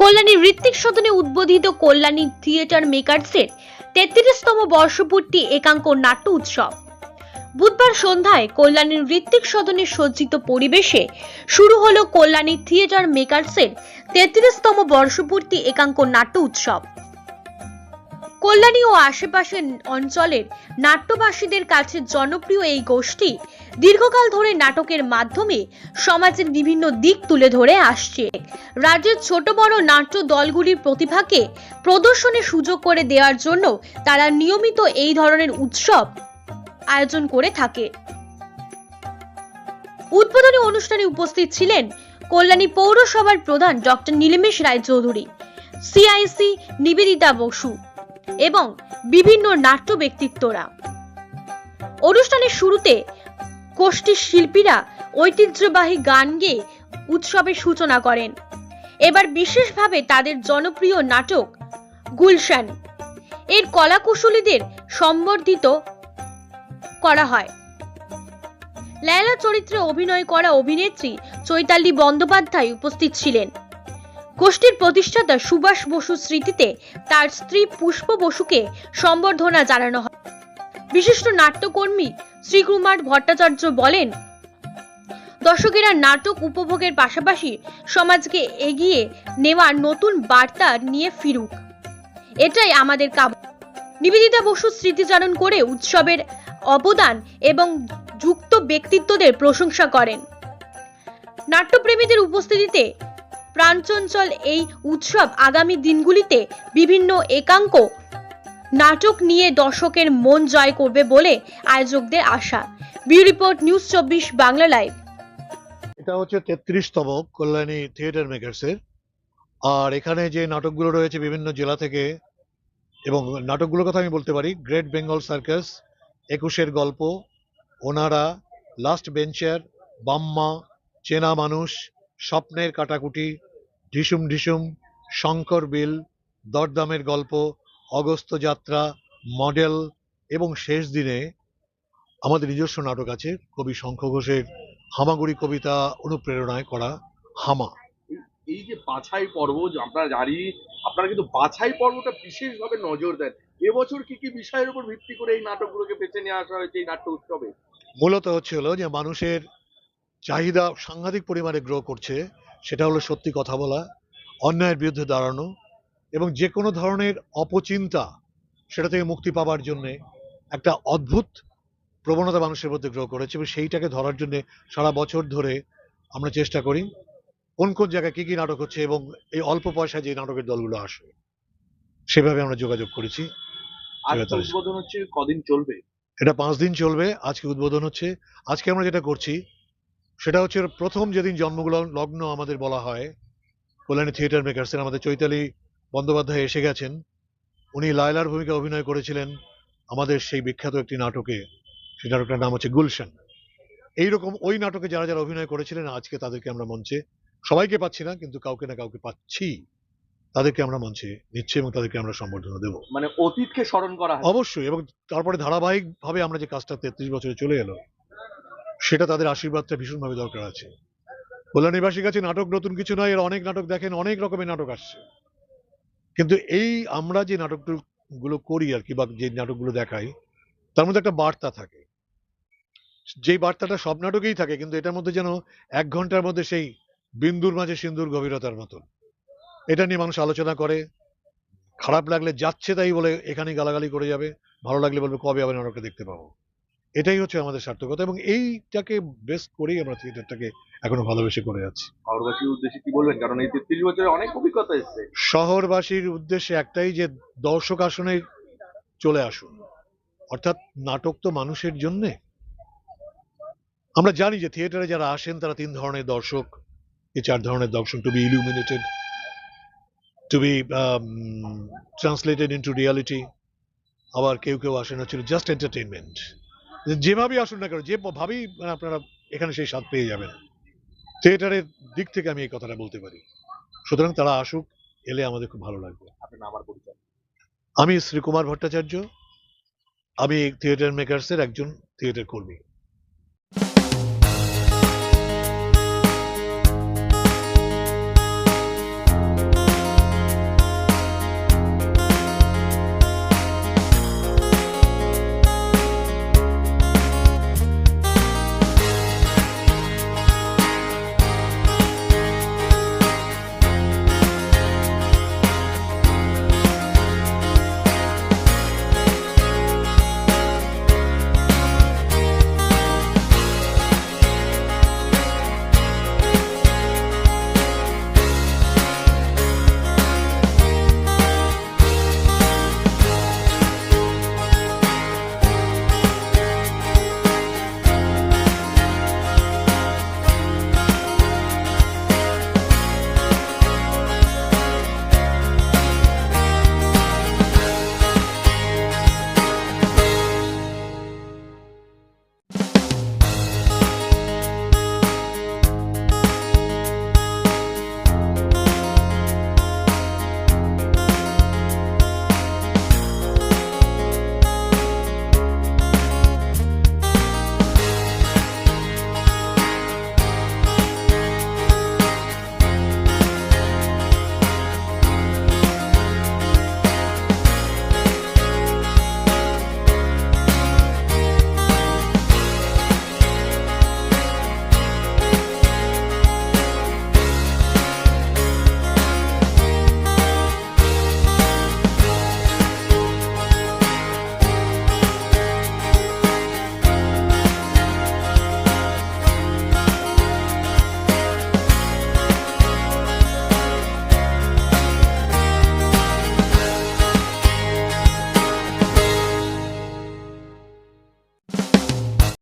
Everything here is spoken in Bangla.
কল্যাণী ঋত্বিক সদনে উদ্বোধিত কল্যাণী থিয়েটার মেকার্সের তেত্রিশতম বর্ষপূর্তি একাঙ্ক নাট্য উৎসব। বুধবার সন্ধ্যায় কল্যাণীর ঋত্বিক সদনে সজ্জিত পরিবেশে শুরু হলো কল্যাণী থিয়েটার মেকার্সের তেত্রিশতম বর্ষপূর্তি একাঙ্ক নাট্য উৎসব। কল্যাণী ও আশেপাশের অঞ্চলের নাট্যবাসীদের কাছে জনপ্রিয় এই গোষ্ঠী দীর্ঘকাল ধরে নাটকের মাধ্যমে সমাজের বিভিন্ন দিক তুলে ধরে আসছে। রাজ্যের ছোট বড় নাট্য দলগুলির প্রতিভাকে প্রদর্শনের সুযোগ করে দেওয়ার জন্য তারা নিয়মিত এই ধরনের উৎসব আয়োজন করে থাকে। উদ্বোধনী অনুষ্ঠানে উপস্থিত ছিলেন কল্যাণী পৌরসভার প্রধান ডক্টর নীলিমেশ রায় চৌধুরী সিআইসি নিবেদিতা বসু এবং বিভিন্ন নাট্য ব্যক্তিত্বরা অনুষ্ঠানের শুরুতে গোষ্ঠীর শিল্পীরা ঐতিহ্যবাহী গান গেয়ে উৎসবের সূচনা করেন। এবার বিশেষভাবে তাদের জনপ্রিয় নাটক গুলশান। এর কলাকুশলীদের সম্বর্ধিত করা হয়। লেলা চরিত্রে অভিনয় করা অভিনেত্রী চৈতালি বন্দ্যোপাধ্যায় উপস্থিত ছিলেন। গোষ্ঠীর প্রতিষ্ঠাতা সুভাষ বসুর স্মৃতিতে তার স্ত্রী পুষ্প বসুকে সম্বর্ধনা জানানো হয়। বিশিষ্ট নাট্যকর্মী শ্রীকুমার ভট্টাচার্য বলেন, দর্শকেরা নাটক উপভোগের পাশাপাশি সমাজকে এগিয়ে নেওয়ার নতুন বার্তা নিয়ে ফিরুক। এটাই আমাদের কাব নিবেদিতা বসু স্মৃতিচারণ করে উৎসবের অবদান এবং যুক্ত ব্যক্তিত্বদের প্রশংসা করেন। নাট্যপ্রেমীদের উপস্থিতিতে প্রাণচঞ্চল এই উৎসব আগামী দিনগুলিতে বিভিন্ন একাঙ্ক, নাটক নিয়ে দর্শকের মন জয় করবে বলে আয়োজকদের আশা। বিউ রিপোর্ট, নিউজ চব্বিশ, বাংলা লাইভ। এটা হচ্ছে তেত্রিশতম কল্যাণী থিয়েটার মেকার্সের। আর এখানে যে নাটকগুলো রয়েছে বিভিন্ন জেলা থেকে, এবং নাটকগুলোর কথা আমি বলতে পারি, গ্রেট বেঙ্গল সার্কাস, একুশের গল্প, ওনারা, লাস্ট বেঞ্চার, বাম্মা, চেনা মানুষ স্বপ্নের কাটাকুটি ঢিসুম ঢিসুম শঙ্কর বিল দরদামের গল্প অগস্ত যাত্রা মডেল এবং শেষ দিনে আমাদের নিজস্ব নাটক আছে কবি শঙ্খ ঘোষের হামাগুড়ি কবিতা অনুপ্রেরণায় করা হামা। এই যে বাছাই পর্ব যে আমরা জানি আপনারা কিন্তু বাছাই পর্বটা বিশেষভাবে নজর দেন। এবছর কি কি বিষয়ের উপর ভিত্তি করে এই নাটকগুলোকে বেছে নিয়ে আসা হয়েছে এই নাট্য উৎসবে? মূলত হচ্ছে হলো যে মানুষের চাহিদা সাংঘাতিক পরিমাণে গ্রো করছে সেটা হলো সত্যি কথা বলা অন্যায়ের বিরুদ্ধে দাঁড়ানো এবং যে কোনো ধরনের অপচিন্তা সেটা থেকে মুক্তি পাওয়ার জন্য একটা অদ্ভুত প্রবণতা মানুষের মধ্যে গ্রো করেছে এবং সেইটাকে ধরার জন্য সারা বছর ধরে আমরা চেষ্টা করি কোন কোন জায়গায় কি কি নাটক হচ্ছে এবং এই অল্প পয়সায় যে নাটকের দলগুলো আসে সেভাবে আমরা যোগাযোগ করেছি। উদ্বোধন হচ্ছে কদিন চলবে এটা পাঁচ দিন চলবে আজকে উদ্বোধন হচ্ছে আজকে আমরা যেটা করছি সেটা হচ্ছে প্রথম যেদিন জন্মগুলো লগ্ন আমাদের বলা হয় কল্যাণী থিয়েটার মেকার্সের আমাদের চৈতালি বন্দ্যোপাধ্যায় এসে গেছেন। উনি লায়লার ভূমিকা অভিনয় করেছিলেন আমাদের সেই বিখ্যাত একটি নাটকে সেই নাটকটার নাম হচ্ছে গুলশান। এইরকম ওই নাটকে যারা যারা অভিনয় করেছিলেন আজকে তাদেরকে আমরা মঞ্চে সবাইকে পাচ্ছি না কিন্তু কাউকে না কাউকে পাচ্ছি তাদেরকে আমরা মঞ্চে নিচ্ছি এবং তাদেরকে আমরা সম্বর্ধনা দেবো। মানে অতীতকে স্মরণ করা অবশ্যই এবং তারপরে ধারাবাহিক ভাবে আমরা যে কাজটা তেত্রিশ বছরে চলে এলো সেটা তাদের আশীর্বাদটা ভীষণভাবে দরকার আছে। কল্যাণীবাসীর কাছে নাটক নতুন কিছু নয়, এর অনেক নাটক দেখেন, অনেক রকমের নাটক আসছে। কিন্তু এই আমরা যে নাটকগুলো করি আর কি, বা যে নাটকগুলো দেখাই, তার মধ্যে একটা বার্তা থাকে। যেই বার্তাটা সব নাটকেই থাকে, কিন্তু এটার মধ্যে যেন এক ঘণ্টার মধ্যে সেই বিন্দুর মাঝে সিন্দুর গভীরতার মতন। এটা নিয়ে মানুষ আলোচনা করে, খারাপ লাগলে যাচ্ছে তাই বলে এখানে গালাগালি করে যাবে, ভালো লাগলে বলবে কবে আবার নাটকটা দেখতে পাবো। এটাই হচ্ছে আমাদের সার্থকতা এবং এইটাকে বেস্ট করেই আমরা থিয়েটারটাকে এখনও ভালোবেসে করে যাচ্ছি। শহরবাসীর উদ্দেশ্যে কি বলবেন? কারণ এই তেত্রিশ বছরে অনেক অভিজ্ঞতা এসছে। শহরবাসীর উদ্দেশ্যে একটাই যে দর্শক আসনে চলে আসুন। অর্থাৎ নাটক তো মানুষের জন্যে। আমরা জানি যে থিয়েটারে যারা আসেন তারা তিন ধরনের দর্শক। এই চার ধরনের দর্শক to be illuminated to be translated into reality আবার কেউ কেউ আসেন হচ্ছে জাস্ট এন্টারটেনমেন্ট যেভাবেই আসুন না কেন যে ভাবেই মানে আপনারা এখানে সেই স্বাদ পেয়ে যাবেন। থিয়েটারের দিক থেকে আমি এই কথাটা বলতে পারি। সুতরাং তারা আসুক এলে আমাদের খুব ভালো লাগবে। আপনার আমার পরিচয়? আমি শ্রীকুমার ভট্টাচার্য। আমি থিয়েটার মেকার্সের একজন থিয়েটার কর্মী।